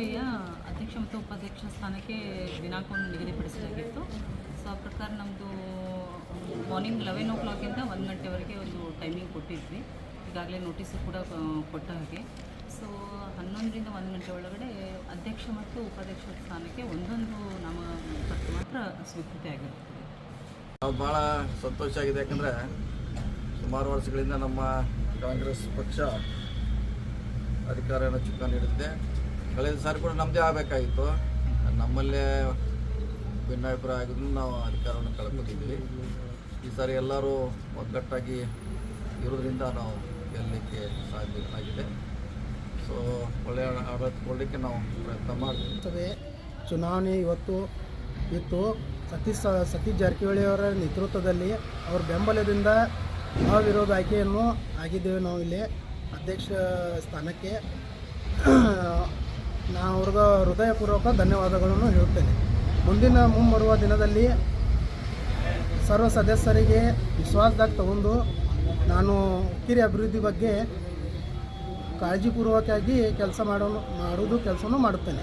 ಈ ಪುರಸಭೆಯ ಅಧ್ಯಕ್ಷ ಮತ್ತು ಉಪಾಧ್ಯಕ್ಷ ಸ್ಥಾನಕ್ಕೆ ದಿನಾಂಕವನ್ನು ನಿಗದಿಪಡಿಸಲಾಗಿತ್ತು. ಸೊ, ಆ ಪ್ರಕಾರ ನಮ್ಮದು ಮಾರ್ನಿಂಗ್ ಲೆವೆನ್ ಓ ಕ್ಲಾಕಿಂದ ಒಂದು ಗಂಟೆವರೆಗೆ ಒಂದು ಟೈಮಿಂಗ್ ಕೊಟ್ಟಿದ್ವಿ. ಈಗಾಗಲೇ ನೋಟಿಸು ಕೂಡ ಕೊಟ್ಟ ಹಾಗೆ. ಸೊ, ಹನ್ನೊಂದರಿಂದ ಒಂದು ಗಂಟೆ ಒಳಗಡೆ ಅಧ್ಯಕ್ಷ ಮತ್ತು ಉಪಾಧ್ಯಕ್ಷ ಸ್ಥಾನಕ್ಕೆ ಒಂದೊಂದು ನಾಮಪತ್ರ ಮಾತ್ರ ಸ್ವೀಕೃತಿ ಆಗಿರುತ್ತದೆ. ಭಾಳ ಸಂತೋಷ ಆಗಿದೆ. ಯಾಕಂದರೆ ಸುಮಾರು ವರ್ಷಗಳಿಂದ ನಮ್ಮ ಕಾಂಗ್ರೆಸ್ ಪಕ್ಷ ಅಧಿಕಾರನ ಚುಕ್ಕ ನೀಡುತ್ತೆ ಕಳೆದ ಸಾರಿ ಕೂಡ ನಮ್ಮದೇ ಆಗಬೇಕಾಗಿತ್ತು. ನಮ್ಮಲ್ಲೇ ಭಿನ್ನಾಭಿಪ್ರಾಯ ಆಗಿದ್ದು ನಾವು ಅಧಿಕಾರವನ್ನು ಕಳ್ಕೊತಿದ್ವಿ ಈ ಸಾರಿ ಎಲ್ಲರೂ ಒಗ್ಗಟ್ಟಾಗಿ ಇರೋದ್ರಿಂದ ನಾವು ಗೆಲ್ಲಲಿಕ್ಕೆ ಸಾಧ್ಯವಾಗಿದೆ. ಸೊ ಒಳ್ಳೆಯ ಆಡಳಿತ ಕೊಡಲಿಕ್ಕೆ ನಾವು ಪ್ರಯತ್ನ ಮಾಡ್ತೀವಿ. ಚುನಾವಣೆ ಇವತ್ತು ಇತ್ತು. ಸತೀಶ್ ಸತೀಶ್ ಜಾರಕಿಹೊಳಿ ಅವರ ನೇತೃತ್ವದಲ್ಲಿ ಅವ್ರ ಬೆಂಬಲದಿಂದ ಅವಿರೋಧ ಆಯ್ಕೆಯನ್ನು ಆಗಿದ್ದೇವೆ ನಾವು ಇಲ್ಲಿ ಅಧ್ಯಕ್ಷ ಸ್ಥಾನಕ್ಕೆ. ನಾ ಅವ್ರಿಗೆ ಹೃದಯಪೂರ್ವಕ ಧನ್ಯವಾದಗಳನ್ನು ಹೇಳುತ್ತೇನೆ. ಮುಂದಿನ ಮುಂಬರುವ ದಿನದಲ್ಲಿ ಸರ್ವ ಸದಸ್ಯರಿಗೆ ವಿಶ್ವಾಸದಾಗ ತಗೊಂಡು ನಾನು ಉಕ್ಕಿರಿ ಅಭಿವೃದ್ಧಿ ಬಗ್ಗೆ ಕಾಳಜಿಪೂರ್ವಕವಾಗಿ ಕೆಲಸ ಮಾಡೋ ಮಾಡೋದು, ಕೆಲಸನೂ ಮಾಡುತ್ತೇನೆ.